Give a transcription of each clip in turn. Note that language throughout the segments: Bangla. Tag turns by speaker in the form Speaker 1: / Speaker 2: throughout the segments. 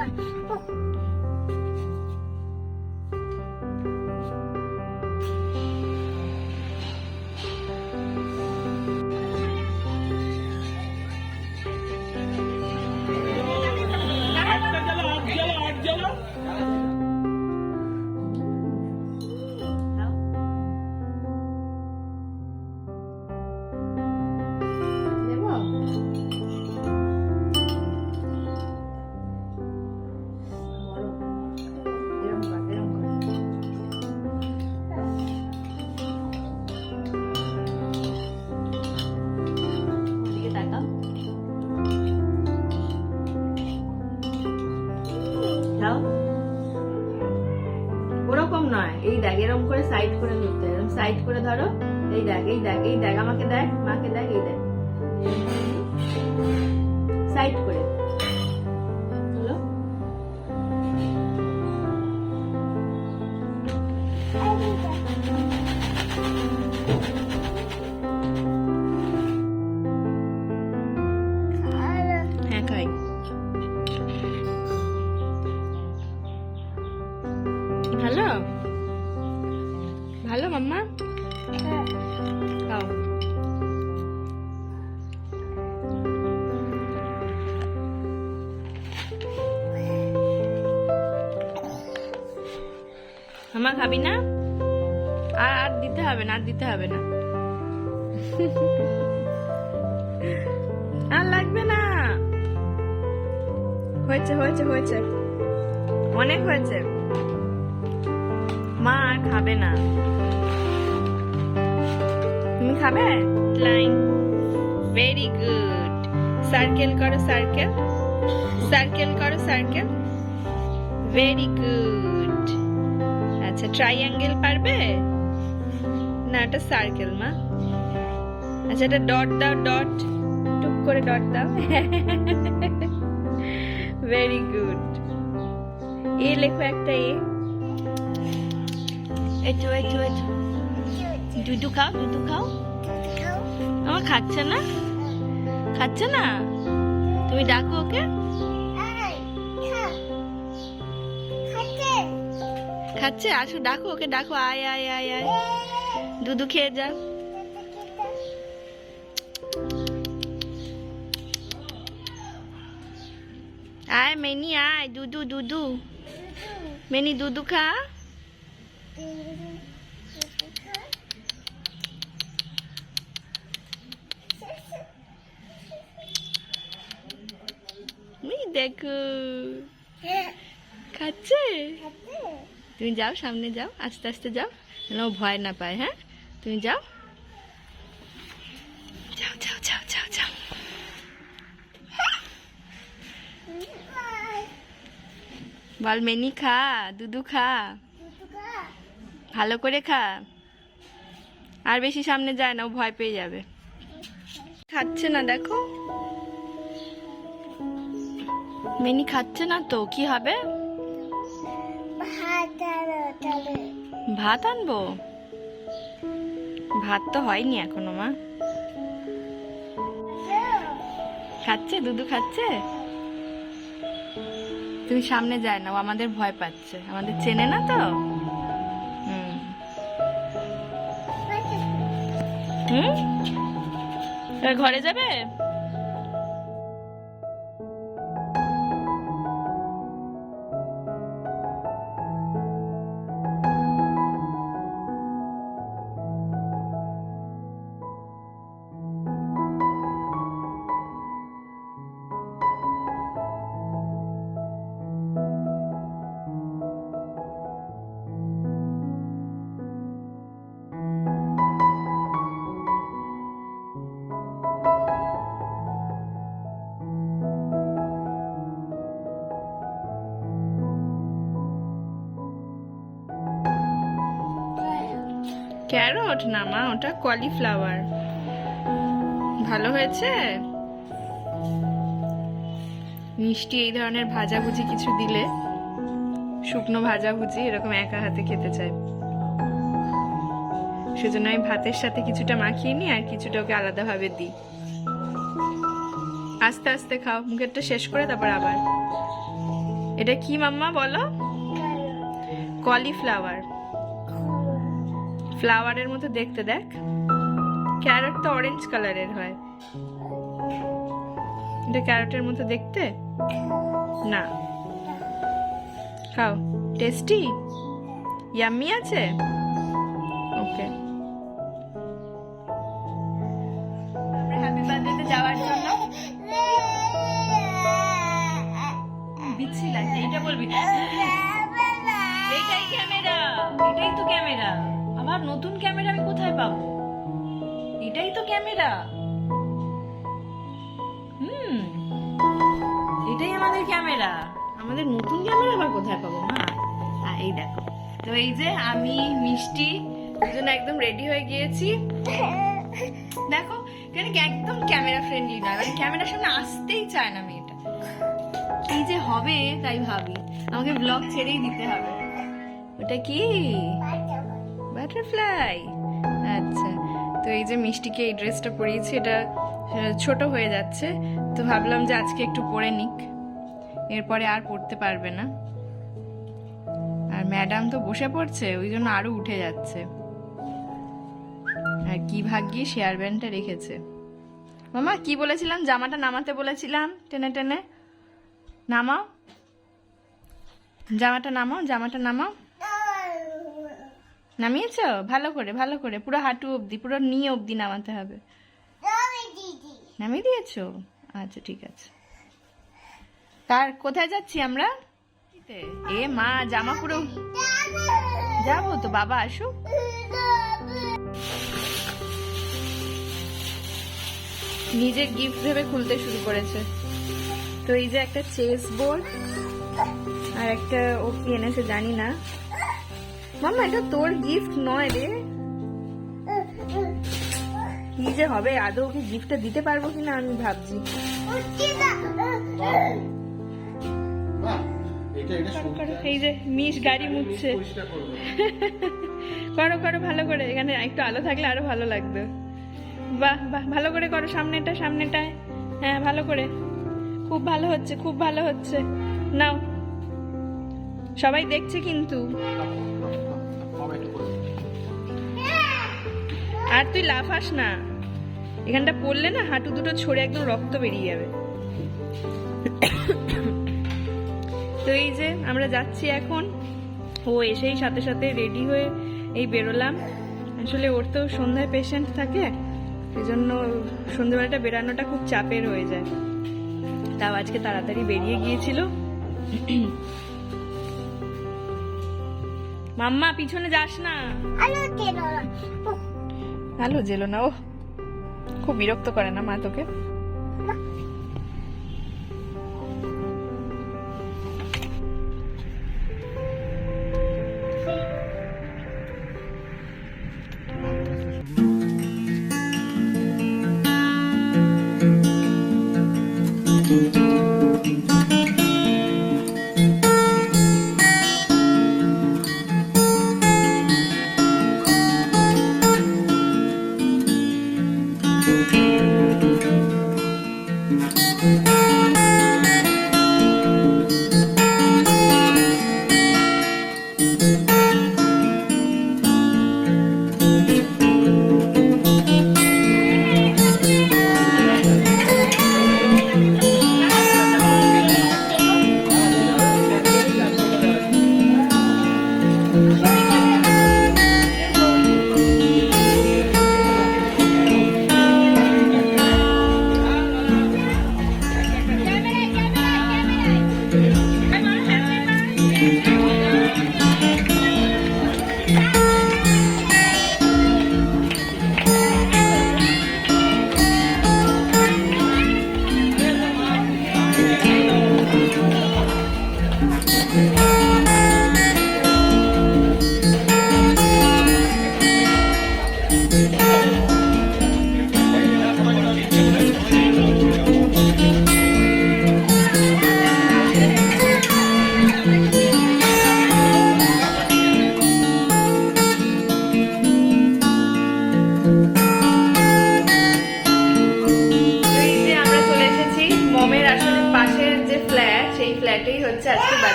Speaker 1: দাও করে সাইড করে নিতে। এরকম সাইড করে ধরো, এই দেখ এই দেখ এই দেখ, আমাকে দেখ, মাকে দেখ, এই দেখ। সাইড করে। হ্যাঁ খাই। ভালো? ভালো, মাম্মা? খাও মামা খাবি না? আর আর দিতে হবে না, আর দিতে হবে না। আর লাগবে না। হয়েছে হয়েছে হয়েছে। অনেক হয়েছে। মা আর খাবে না। তুমি খাবে? লাইন ভেরি গুড সার্কেল করো সার্কেল সার্কেল করো সার্কেল ভেরি গুড আচ্ছা ট্রাইঅ্যাঙ্গেল পারবে? না এটা সার্কেল মা। আচ্ছা এটা ডট দাও ডট টুক করে ডট দাও। ভেরি গুড এ লেখো একটা এ এটো এটো এটো দুধু খাও দুধু খাও। আমার খাচ্ছে না? খাচ্ছে না? তুমি ডাকো ওকে। খাচ্ছে? আসো, ডাকো ওকে, ডাকো। আয় আয় আয় আয়। দুধু খেয়ে যা। আয়, মেনি, আয়। দুধু দুধু। মেনি, দুধু খা। দেখো খাচ্ছে? তুমি যাও সামনে যাও আস্তে আস্তে যাও যেন ভয় না পায় হ্যাঁ? তুমি যাও। যাও যাও যাও যাও যাও। বল মেনি খা দুধু খা। ভালো করে খা। আর বেশি সামনে যায় না ও ভয় পেয়ে যাবে। খাচ্ছে না দেখো। মিনি খাচ্ছে না তো কি হবে? ভাত আনব ভাত তো হয়নি এখনও মা। খাচ্ছে? দুধু খাচ্ছে? তুমি সামনে যায় না ও আমাদের ভয় পাচ্ছে। আমাদের চেনে না তো? হুম? ঘরে যাবে? ক্যারট? না মা ওটা কলিফ্লাওয়ার। ভালো হয়েছে? মিষ্টি এই ধরনের ভাজাভুজি কিছু দিলে শুকনো ভাজাভুজি এরকম একা হাতে খেতে চাই সেজন্য আমি ভাতের সাথে কিছুটা মাখিয়ে নিই আর কিছুটা ওকে আলাদাভাবে দিই। আস্তে আস্তে খাও মুখেরটা শেষ করে তারপর আবার। এটা কি মাম্মা বলো? কলিফ্লাওয়ার। ফ্লাওয়ারের মতো দেখতে দেখ। ক্যারট তো অরেঞ্জ কালারের হয়। এটা ক্যারটের মতো দেখতে? না। খাও। টেস্টি ইয়াম্মি আছে? ওকে হ্যাপি যাওয়ার জন্য? বিচ্ছি লাগছে এইটা বলবি? এইটাই ক্যামেরা এটাই তো ক্যামেরা আবার নতুন ক্যামেরা আমি কোথায় পাবো? এটাই তো ক্যামেরা। হুম, এটাই আমাদের ক্যামেরা। আমাদের নতুন ক্যামেরা আবার কোথায় পাবো, মা? এই দেখো। তো এই যে আমি, মিষ্টি, দুজন একদম রেডি হয়ে গিয়েছি। দেখো কেন একদম ক্যামেরা ফ্রেন্ডলি না মানে ক্যামেরার সামনে আসতেই চায় না মেয়েটা। কি যে হবে, তাই ভাবি। আমাকে ব্লগ ছেড়েই দিতে হবে। ওটা কি? বাটারফ্লাই আচ্ছা তো এই যে মিষ্টিকে এই ড্রেসটা পরিয়েছি, এটা ছোট হয়ে যাচ্ছে। তো ভাবলাম যে আজকে একটু পরে নিক, এরপরে আর পড়তে পারবে না। আর ম্যাডাম তো বসে পড়ছে, ওই জন্য আরও উঠে যাচ্ছে। আর কি ভাগ্যি শেয়ার ব্যান্ডটা রেখেছে। মামা, কি বলেছিলাম? জামাটা নামাতে বলেছিলাম, টেনে টেনে। নামাও। জামাটা নামাও জামাটা নামাও। নামিয়েছো? ভালো করে ভালো করে। পুরো হাঁটু অবধি পুরো নিয়ে অবধি নামাতে হবে। নামিয়ে দিয়েছ। আচ্ছা ঠিক আছে। তার কোথায় যাচ্ছি আমরা? এ মা জামা পুরো যাব তো বাবা আসুক। নিজে গিফট ভেবে খুলতে শুরু করেছে। তো এই যে একটা চেস বোর্ড আর একটা ও কি এনেছে জানি না। মামা এটা তোর গিফট নয় রে। কি যে হবে আদৌ ওকে গিফটটা দিতে পারব কিনা আমি ভাবছি। এই যে মিস গাড়ি মুছছে। করো করো ভালো করে এখানে একটু আলো থাকলে আরও ভালো লাগবে। বাহ বাহ ভালো করে করো সামনেটা সামনেটায়। হ্যাঁ ভালো করে। খুব ভালো হচ্ছে খুব ভালো হচ্ছে। নাও। সবাই দেখছে কিন্তু। আর তুই লাফাস না। এখানটা পড়লে না হাঁটু দুটো ছড়ে একদম রক্ত বেরিয়ে যাবে। তো এই যে আমরা যাচ্ছি এখন। ও এসেই সাথে সাথে রেডি হয়ে এই বেরোলাম। আসলে ওর তো সন্ধ্যায় পেশেন্ট থাকে সেই জন্য সন্ধ্যেবেলাটা বেরানোটা খুব চাপের হয়ে যায়। তাও আজকে তাড়াতাড়ি বেরিয়ে গিয়েছিল। মাম্মা, পিছনে যাস না। আলো জেলো না ও খুব বিরক্ত করে না মা তোকে?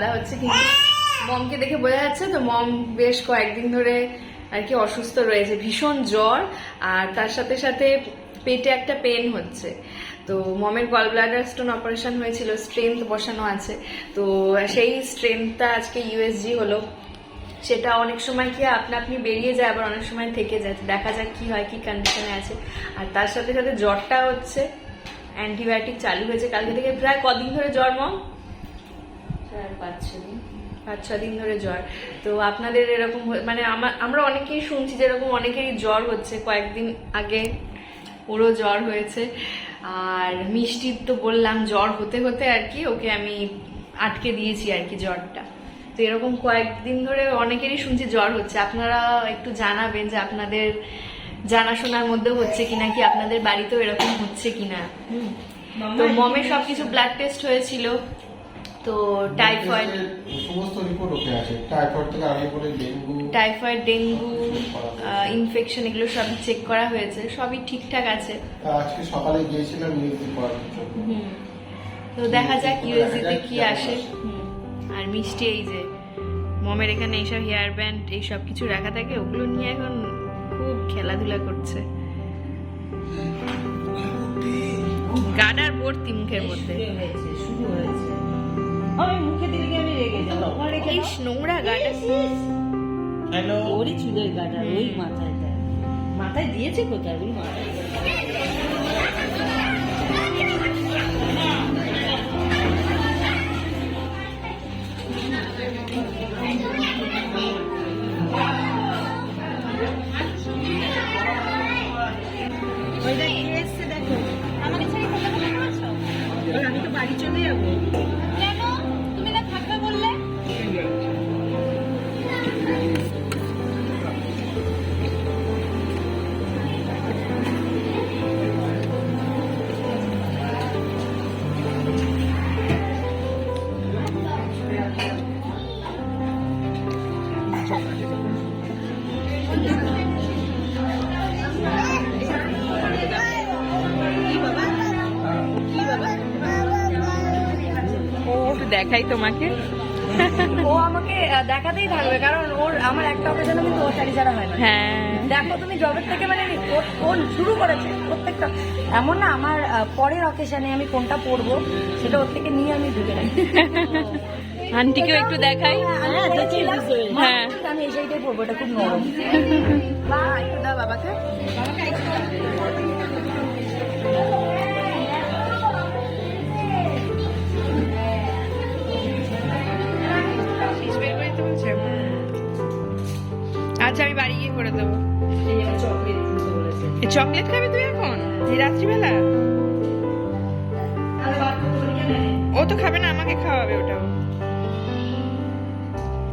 Speaker 1: দাওয়া হচ্ছে কিন্তু মমকে দেখে বোঝা যাচ্ছে তো মম বেশ কয়েকদিন ধরে আর কি অসুস্থ রয়েছে, ভীষণ জ্বর আর তার সাথে সাথে পেটে একটা পেন হচ্ছে। তো মমের গল ব্লাডার স্টোন অপারেশন হয়েছিল স্ট্রেংথ বসানো আছে। তো সেই স্ট্রেংথটা আজকে ইউএসজি হলো। সেটা অনেক সময় কি আপনা আপনি বেরিয়ে যায়, আবার অনেক সময় থেকে যায়। দেখা যাক কি হয়, কি কন্ডিশনে আছে। আর তার সাথে সাথে জ্বরটা হচ্ছে অ্যান্টিবায়োটিক চালু হয়েছে কালকে থেকে। প্রায় কদিন ধরে জ্বর মম।
Speaker 2: পাঁচ ছ দিন
Speaker 1: ধরে জ্বর। তো আপনাদের এরকম মানে আমা- আমরা অনেকেই শুনছি যেরকম অনেকেরই জ্বর হচ্ছে। কয়েকদিন আগে ওরও জ্বর হয়েছে। আর মিষ্টির তো বললাম জ্বর হতে হতে আর কি ওকে আমি আটকে দিয়েছি আর কি জ্বরটা। তো এরকম কয়েকদিন ধরে অনেকেরই শুনছি জ্বর হচ্ছে। আপনারা একটু জানাবেন যে আপনাদের জানাশোনার মধ্যে হচ্ছে কিনা কি আপনাদের বাড়িতেও এরকম হচ্ছে কিনা। তো মমের সবকিছু ব্লাড টেস্ট হয়েছিল। তো টাইফয়েড
Speaker 3: সমস্ত রিপোর্ট ওকে আছে। টাইফয়েড থেকে আরম্ভ করে ডেঙ্গু
Speaker 1: টাইফয়েড ডেঙ্গু ইনফেকশন এগুলো সবই চেক করা হয়েছে সবই ঠিকঠাক আছে।
Speaker 3: আজকে সকালে গিয়েছিলাম ইউএসজি করার জন্য।
Speaker 1: তো দেখা যাক ইউএসজিতে কি আসে। আর মিষ্টি এই যে মমের এখানে এইসব হেয়ার ব্যান্ড এইসব কিছু রাখা থাকে ওগুলো নিয়ে এখন খুব খেলাধুলা করছে। গাডার ভর্তি মুখের মধ্যে।
Speaker 2: শুরু হয়েছে। আমি মুখে দিলে কি আমি রেগে যাব? আমার রেখে
Speaker 1: নোংরা গাডার
Speaker 3: হ্যালো।
Speaker 2: ওরই চুলের গাটার ওই মাথায় দেয়। মাথায় দিয়েছে কোথায়? ওই মাথায়। আমাকে ছেড়ে আমি তো বাড়ি চলে যাব।
Speaker 1: দেখাই তোমাকে।
Speaker 4: ও আমাকে দেখাতেই থাকবে কারণ ওর আমার একটা অকেশনে কিন্তু ওর শাড়ি ছাড়া হয় না।
Speaker 1: হ্যাঁ।
Speaker 4: দেখো তুমি জবের থেকে মানে ওর শুরু করেছে প্রত্যেকটা। এমন না আমার পরের অকেশনে আমি কোনটা পরবো সেটা ওর থেকে নিয়ে আমি ঢুকে রাখি।
Speaker 1: আন্টিকেও একটু দেখাই।
Speaker 4: আমি বলেছিলাম, মা,
Speaker 1: হ্যাঁ।
Speaker 4: আমি এই শাড়িটাই পরবো এটা খুব নরম।
Speaker 1: বাবাকে। আচ্ছা আমি বাড়ি গিয়ে করে দেবো।
Speaker 2: চকলেট
Speaker 1: খাবি তুই এখন? এই রাত্রিবেলা? ও তো খাবে না আমাকে খাওয়াবে ওটাও।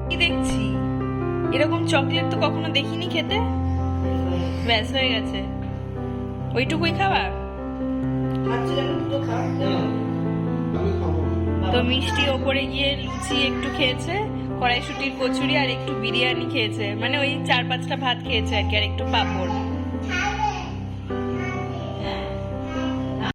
Speaker 1: কি দেখছি? এরকম চকলেট তো কখনো দেখিনি খেতে? ব্যাস হয়ে গেছে। ওইটুকুই খাওয়া। তো মিষ্টি ওপরে গিয়ে লুচি একটু খেয়েছে। কড়াইশুটির কচুরি আর একটু বিরিয়ানি খেয়েছে। মানে ওই চার পাঁচটা ভাত খেয়েছে আর কি, আর একটু পাঁপড়।